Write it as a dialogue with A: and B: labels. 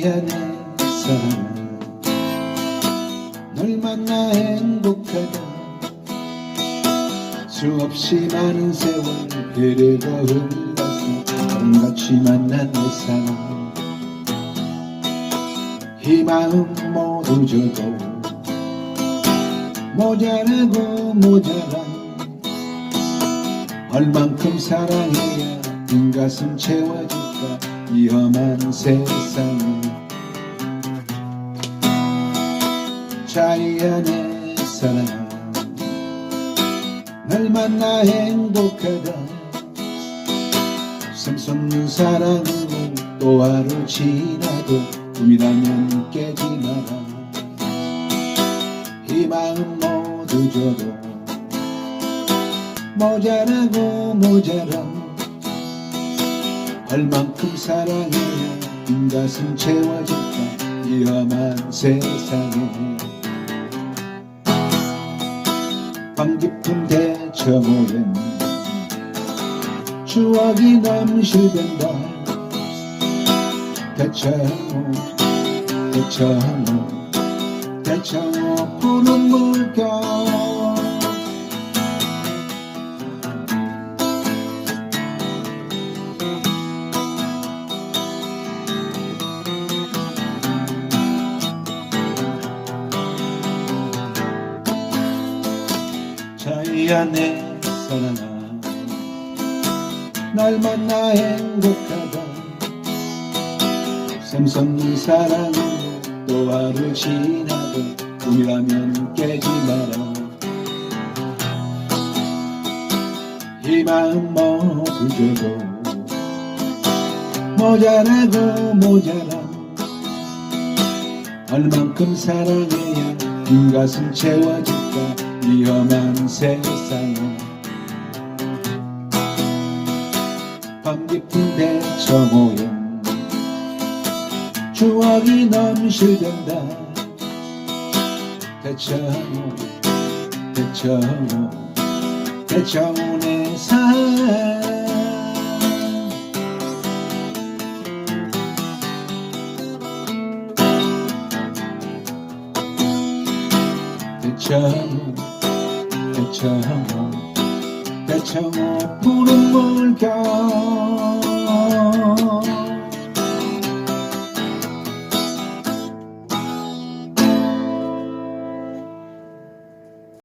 A: 내 사랑아 널 만나 행복하다. 수없이 많은 세월 그래도 흘러서 똑같이 만난 내 사랑. 이 마음 모두 줘도 모자라고 모자라. 얼만큼 사랑해야 빈 가슴 채워줄까? 이 험한 세상에 날 만나 행복하다. 샘솟는 사랑으로 또 하루 지나도 꿈이라면 깨지 마라. 이 마음 모두 줘도 모자라고 모자라. 얼만큼 사랑해야 빈 가슴 채워줄까 이 험한 세상에. 밤 깊은 대 처 모엔 추억이 넘실댄다. 대창호 대창호 대창호 푸른 물결 내 사랑아 날 만나 행복하다. 샘솟는 사랑으로 또 하루 지나도 꿈이라면 깨지 마라. 이 마음 줘도 모자라고 모자라. 얼만큼 사랑해야 빈 가슴 채워줄까 위험한 세상 밤 깊은 대처 모임 추억이 넘실댄다. 대처모 대처모 대처모 내삶 대청호 대청호 대청호 푸른 물결